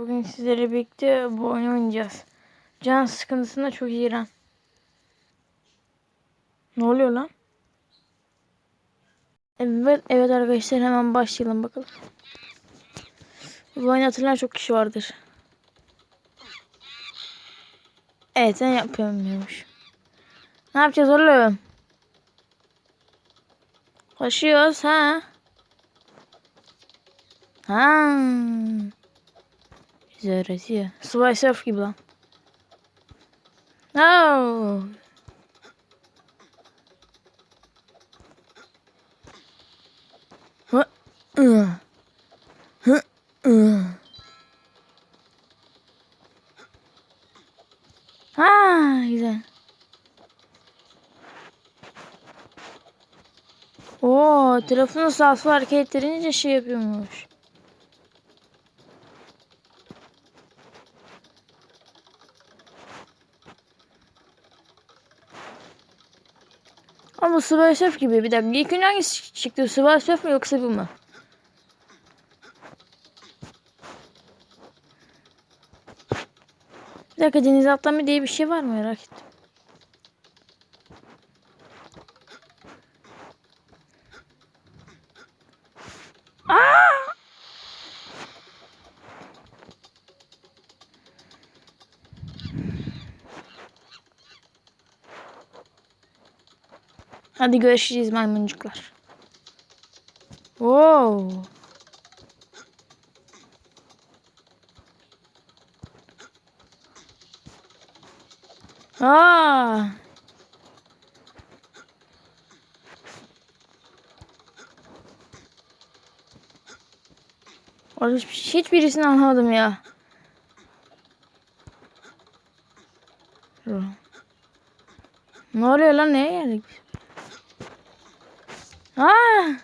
Bugün sizlerle birlikte bu oyunu oynayacağız. Can sıkıntısında çok lan. Ne oluyor lan? Evet, evet arkadaşlar hemen başlayalım bakalım. Bu oyunu hatırlayan çok kişi vardır. Evet sen yapıyormuş. Ne yapacağız oğlum? Koşuyoruz ha. Ha. Bize öğretiyor. Subway Surf gibi lan. I. Ha, güzel. Oo, telefonun sağ sol hareket ettirince şey yapıyormuş. Ama Subway Surf gibi bir dakika. İlk önce hangisi çıktı? Subway Surf mu yoksa bu mu? Bir dakika denize atlama diye bir şey var mı merak ettim. Aa! Hadi görüşürüz maymuncuklar. Wow. Aa. Orada hiç- hiçbirisini anlamadım ya. Ne oluyor lan neye geldik? Aa!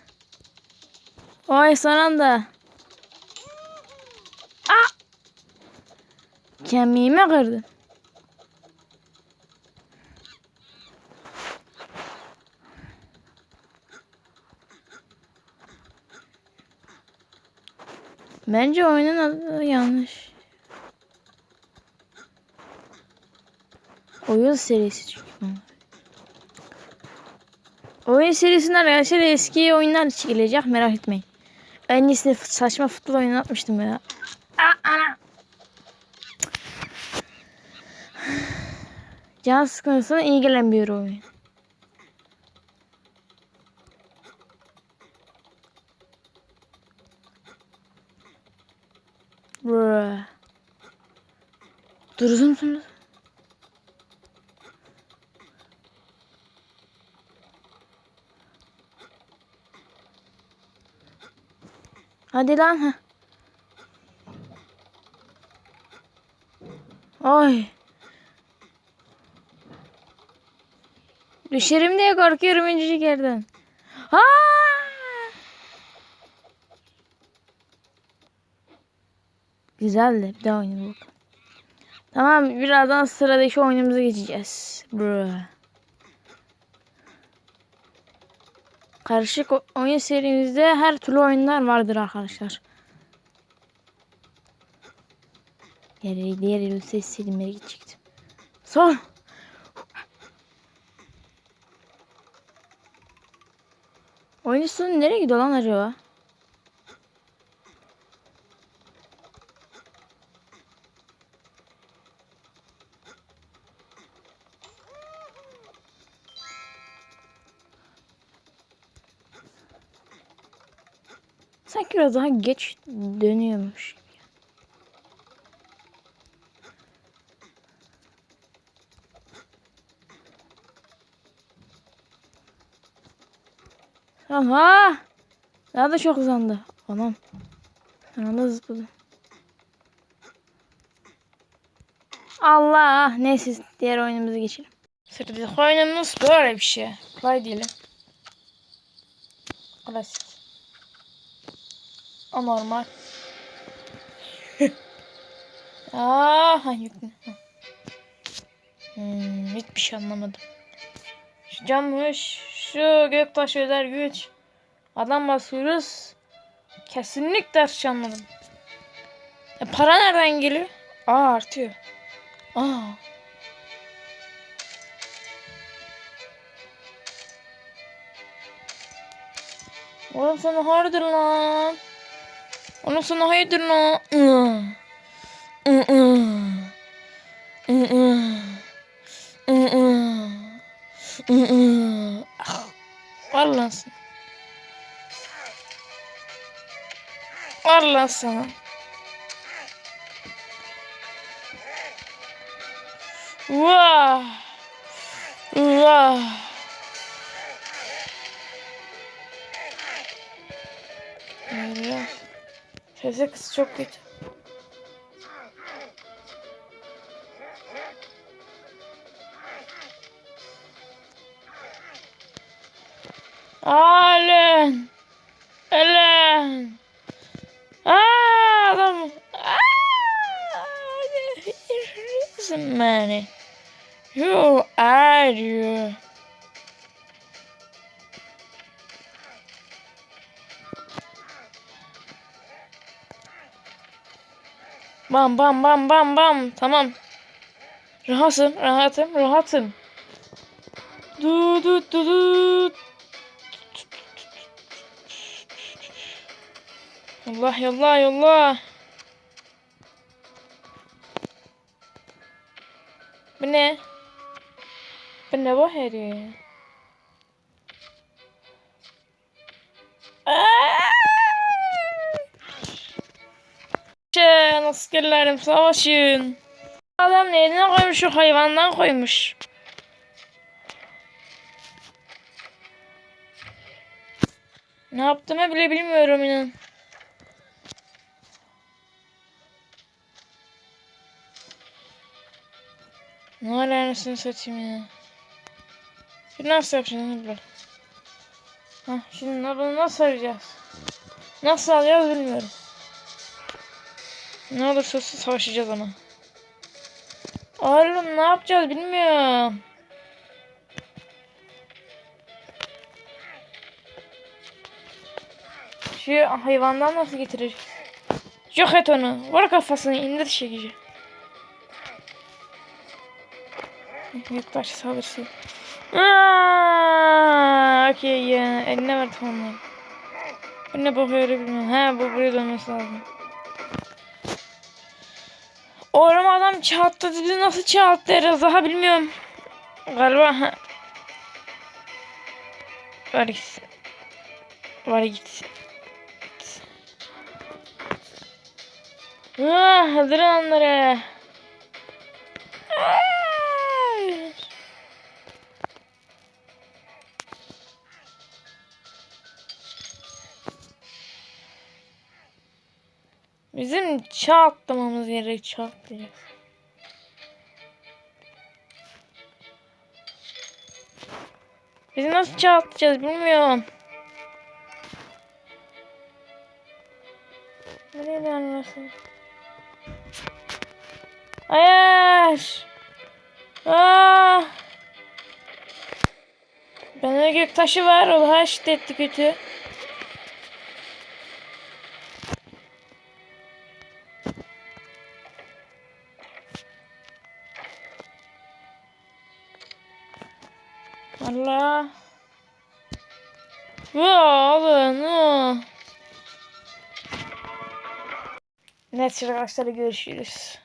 Oy son anda. Aa! Kemiğimi kırdın. Bence oyunun adı yanlış. Oyun serisi çünkü. Oyun serisinden arkadaşlar eski oyunlar gelecek merak etmeyin. En iyisi saçma futbol oyunu atmıştım ya. Aa, ana. Can sıkıntısına iyi gelen bir oyun. Bruh. Dursun musunuz? Hadi lan. ha. Oy. Düşerim diye korkuyorum incecik yerden. Ha! Güzeldi. Bir daha oynayalım. Tamam birazdan sıradaki oyunumuza geçeceğiz. Bruh. Karışık oyun serimizde her türlü oyunlar vardır arkadaşlar. Diğer, diğer yıl ses selimlere gidecektim. Son. Oyunun sonu nereye gidiyor lan acaba? Sanki biraz daha geç dönüyormuş. Tamam ha. Daha da çok uzandı. Anam. Son anda zıpladı. Allah. Neyse diğer oyunumuza geçelim. Sıradaki oyunumuz böyle bir şey. Kolay diyelim. Klasik. Anormal. Aa, ha yüklü. Ha. Hmm, hiçbir şey anlamadım. Şu cammış, şu göktaş öder güç. Adam basıyoruz. Kesinlikle hiç anlamadım. E, para nereden geliyor? Aa artıyor. Aa. Oğlum sana hayırdır lan? Oğlum sana hayırdır ıı. Iı. Iı. Iı. Ah. Var lan sana. Var lan sana. Vah. Vah. Biraz. Sesi kız çok kötü. Alen. Elen. Aa, adam. Aa, man. Who are you? Bam bam bam bam bam. Tamam. Rahatım, rahatım, rahatım. Du du du du. Allah yallah yallah. Bu ne? Bu ne bu heri? Askerlerim savaşın. Adam neyine koymuş şu hayvandan koymuş. Ne yaptığımı bile bilmiyorum inan. Ne alemsini satayım ya. Şimdi nasıl yapacağız bunu? Hah, şimdi bunu nasıl arayacağız? Nasıl alacağız bilmiyorum. Ne olursa olsun savaşacağız ama. Oğlum ne yapacağız bilmiyorum. Şu hayvandan nasıl getirir? Yok et onu. Vur kafasını indir çekici. Yurttaş saldırısı. Okey ya. Eline ver tamamlar. Bu ne bakıyor bilmiyorum. He bu buraya dönmesi lazım. Oğlum adam çarptı dedi. Nasıl herhalde daha bilmiyorum. Galiba. Var gitsin. Var gitsin. Ah, öldürün onları. Bizim çağ atlamamız gerek çağ. Biz nasıl çağ bilmiyorum. Nereye dönüyorsun? Hayır. Aa. Bende gök taşı var. O daha şiddetli kötü. Allah. Net arkadaşlar görüşürüz.